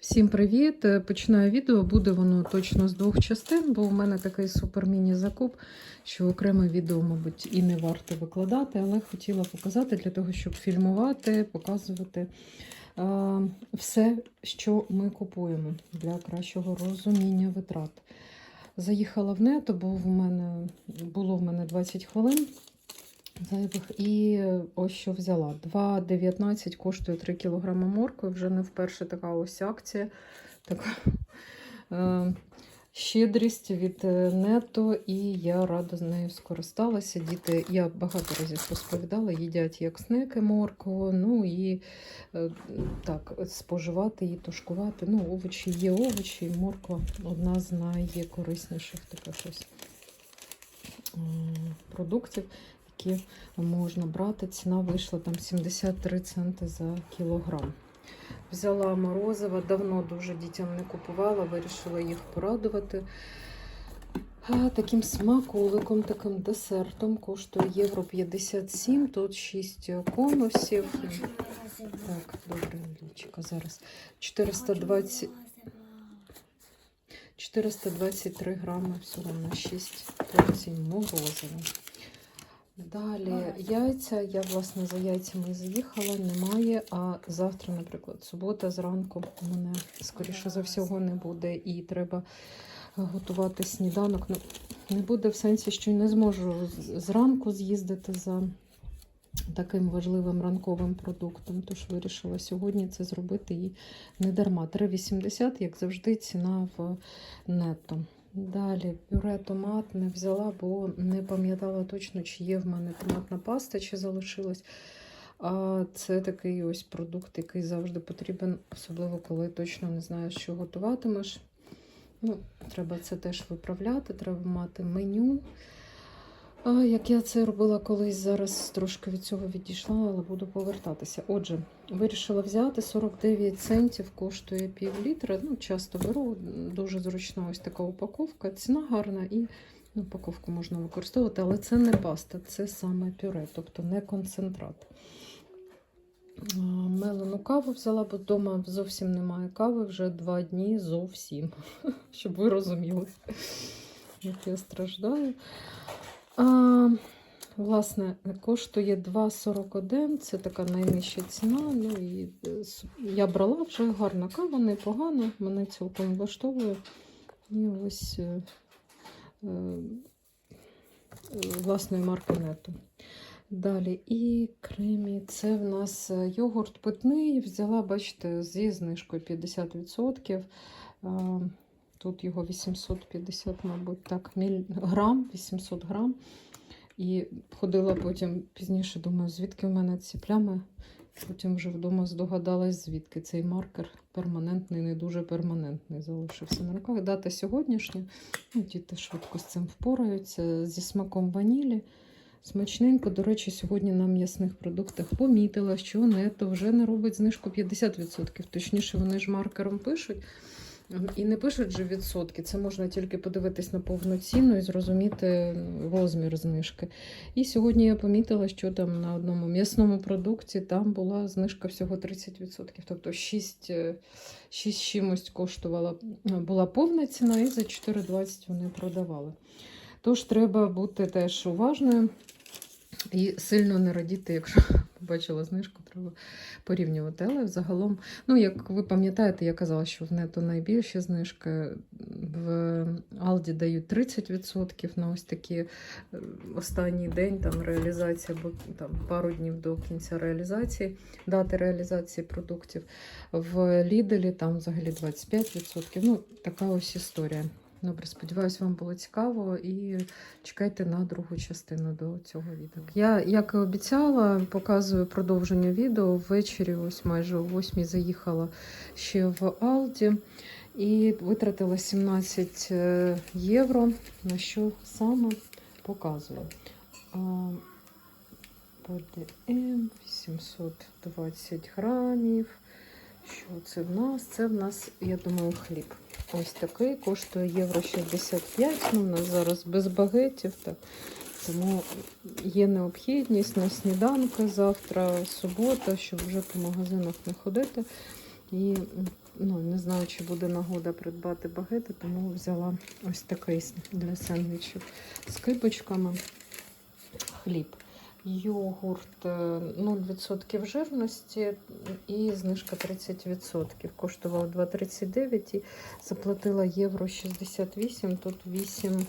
Всім привіт! Е, Починаю відео. Буде воно точно з двох частин, бо у мене такий супер-міні закуп, що окреме відео, мабуть, і не варто викладати, але хотіла показати для того, щоб фільмувати, показувати е, все, що ми купуємо для кращого розуміння витрат. Заїхала в нето, бо в мене було в мене 20 хвилин. Зайвих і ось що взяла. 2,19 коштує 3 кг моркви. Вже не вперше така ось акція. Така е, щедрість від е, нето, і я рада з нею скористалася. Діти, я багато разів розповідала, їдять як снеки моркву, ну і е, так, споживати її, тушкувати. Ну, овочі є овочі, і морква одна з найкорисніших таких щось продуктів які можна брати. Ціна вийшла там 73 центи за кілограм. Взяла морозива, давно дуже дітям не купувала, вирішила їх порадувати. А, Таким смаколиком, таким десертом коштує євро 57, тут 6 конусів. Так, добре, лічка, зараз 420. 423 грами, все одно 6 порцій морозива. Далі яйця. Я, власне, за яйцями заїхала, немає. А завтра, наприклад, субота зранку у мене, скоріше за всього, не буде. І треба готувати сніданок. Ну, Не буде в сенсі, що не зможу зранку з'їздити за таким важливим ранковим продуктом. Тож вирішила сьогодні це зробити і не дарма. 3,80, як завжди, ціна в нетто. Далі пюре томат не взяла, бо не пам'ятала точно, чи є в мене томатна паста, чи залишилась. А це такий ось продукт, який завжди потрібен, особливо коли точно не знаєш, що готуватимеш. Ну, Треба це теж виправляти, треба мати меню. А, Як я це робила колись, зараз трошки від цього відійшла, але буду повертатися. Отже, вирішила взяти 49 центів, коштує пів літра. Ну, часто беру, дуже зручна ось така упаковка. Ціна гарна і ну, упаковку можна використовувати, але це не паста, це саме пюре, тобто не концентрат. Мелену каву взяла, бо вдома зовсім немає кави, вже два дні зовсім. Щоб ви розуміли, як я страждаю. Власне, коштує 2,41, це така найнижча ціна. Ну і е, Я брала вже гарна кава, непогана, мене цілком влаштовує. І ось е, е, власної марки нету. Далі і кремі. Це в нас йогурт питний. Взяла, бачите, зі знижкою 50%. Тут його 850, мабуть, так, міль... грам, 800 грам. І ходила потім пізніше, думаю, звідки в мене ці плями. Потім вже вдома здогадалась, звідки цей маркер перманентний, не дуже перманентний. Залишився на руках. Дата сьогоднішня. Ну, Діти швидко з цим впораються зі смаком ванілі. Смачненько, до речі, сьогодні на м'ясних продуктах помітила, що нето вже не робить знижку 50%. Точніше, вони ж маркером пишуть. І не пишуть же відсотки, це можна тільки подивитись на повну ціну і зрозуміти розмір знижки. І сьогодні я помітила, що там на одному м'ясному продукті там була знижка всього 30%. Тобто 6 6 чимось коштувала, була повна ціна, і за 4,20 вони продавали. Тож треба бути теж уважною і сильно не радіти, якщо побачила знижку, треба порівнювати. Але загалом, ну, як ви пам'ятаєте, я казала, що в нето найбільші знижки. В Алді дають 30% на ось такі е, останній день там реалізація, або там пару днів до кінця реалізації, дати реалізації продуктів. В Ліделі там взагалі 25%. Ну, така ось історія. Добре, сподіваюся, вам було цікаво і чекайте на другу частину до цього відео. Я, як і обіцяла, показую продовження відео. Ввечері, ось майже о 8 заїхала ще в Алді і витратила 17 е, євро. На що саме показую. ПДМ 820 грамів. Що це в нас? Це в нас, я думаю, хліб. Ось такий коштує євро 65. Ну, у нас зараз без багетів. Так. Тому є необхідність на сніданки завтра, субота, щоб вже по магазинах не ходити. І ну, не знаю, чи буде нагода придбати багети, тому взяла ось такий для сендвічів з кипочками. Хліб. Йогурт е, 0% жирності і знижка 30%. Коштував 2,39 і заплатила євро 68. Тут 8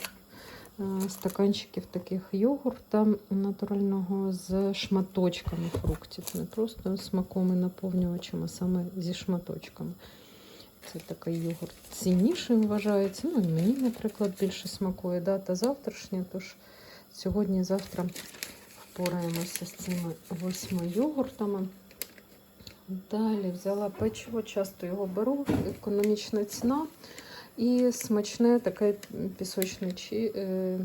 е, стаканчиків таких йогурта натурального з шматочками фруктів. Не просто смаком і наповнювачем, а саме зі шматочками. Це такий йогурт ціннішим вважається. Ну, і мені, наприклад, більше смакує дата завтрашня, тож сьогодні-завтра впораємося з цими восьми йогуртами. Далі взяла печиво, часто його беру, економічна ціна. І смачне таке пісочне е,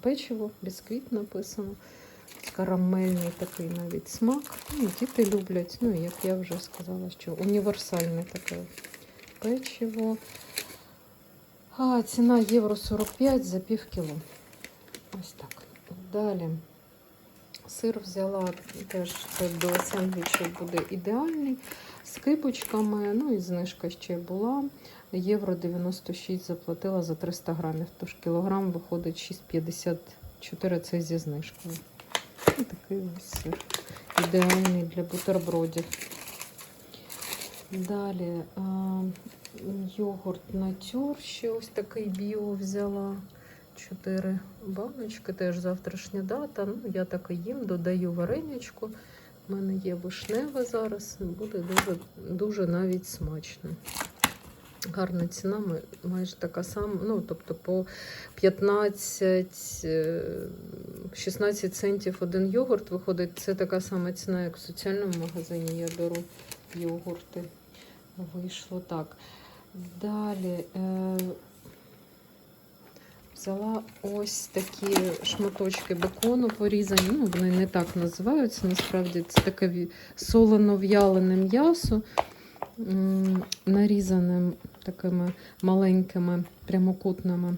печиво, бісквіт написано. Карамельний такий навіть смак. Ну, діти люблять, ну, як я вже сказала, що універсальне таке печиво. А, ціна євро 45 за пів кіло. Ось так. Далі. Сир взяла теж це до сендвічів буде ідеальний. З кипочками, ну і знижка ще була. Євро 96 заплатила за 300 грамів. Тож кілограм виходить 6,54 це зі знижкою. І такий ось сир. Ідеальний для бутербродів. Далі йогурт натюр. Ще ось такий біо взяла. Чотири баночки, теж завтрашня дата. Ну, я так і їм, додаю вареничку. У мене є вишневе зараз. Буде дуже, дуже навіть смачно. Гарна ціна, майже така сама. Ну, тобто по 15, е, 16 центів один йогурт виходить. Це така сама ціна, як в соціальному магазині. Я беру йогурти. Вийшло так. Далі. Взяла ось такі шматочки бекону порізані. Ну, вони не так називаються. Насправді це таке солоно-в'ялене м'ясо, нарізане такими маленькими прямокутними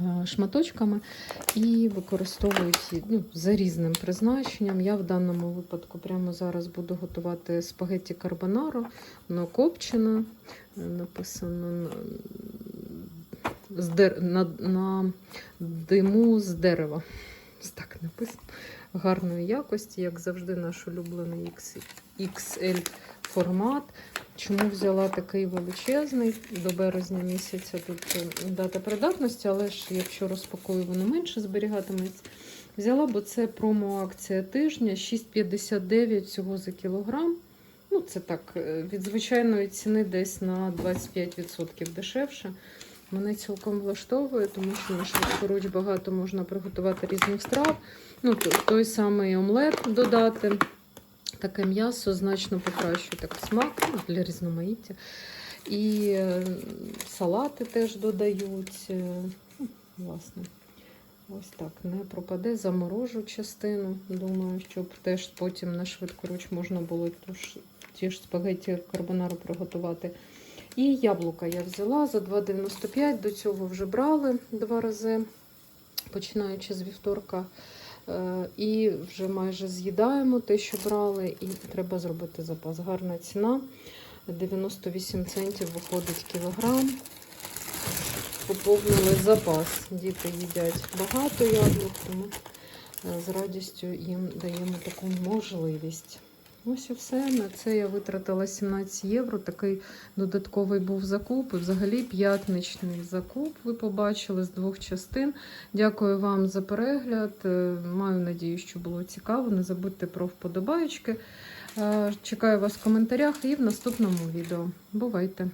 е, шматочками і використовують ну, за різним призначенням. Я в даному випадку прямо зараз буду готувати спагетті карбонаро, воно копчене, е, написано на, з дер... на, на диму з дерева. Так написано. Гарної якості, як завжди, наш улюблений XL формат. Чому взяла такий величезний до березня місяця? Тут е, дата придатності, але ж якщо розпакую, воно менше зберігатиметься. Взяла, бо це промо-акція тижня 6,59 всього за кілограм. Ну, це так, е, від звичайної ціни десь на 25% дешевше. Мене цілком влаштовує, тому що на швидкоруч багато можна приготувати різних страв. Ну, то- той самий омлет додати. Таке м'ясо значно покращує так смак ну, для різноманіття. І е, салати теж додають. е, ну, Власне, ось так не пропаде, заморожу частину. Думаю, щоб теж потім на швидкоруч можна було ті ж спагетті карбонару приготувати. І яблука я взяла за 2,95. До цього вже брали два рази, починаючи з вівторка. Е, І вже майже з'їдаємо те, що брали, і треба зробити запас. Гарна ціна. 98 центів виходить кілограм. Поповнили запас. Діти їдять багато яблук, тому е, з радістю їм даємо таку можливість. Ось і все. На це я витратила 17 євро. Такий додатковий був закуп. І взагалі п'ятничний закуп. Ви побачили з двох частин. Дякую вам за перегляд. Е, Маю надію, що було цікаво. Не забудьте про вподобаєчки. Е, Чекаю вас в коментарях і в наступному відео. Бувайте!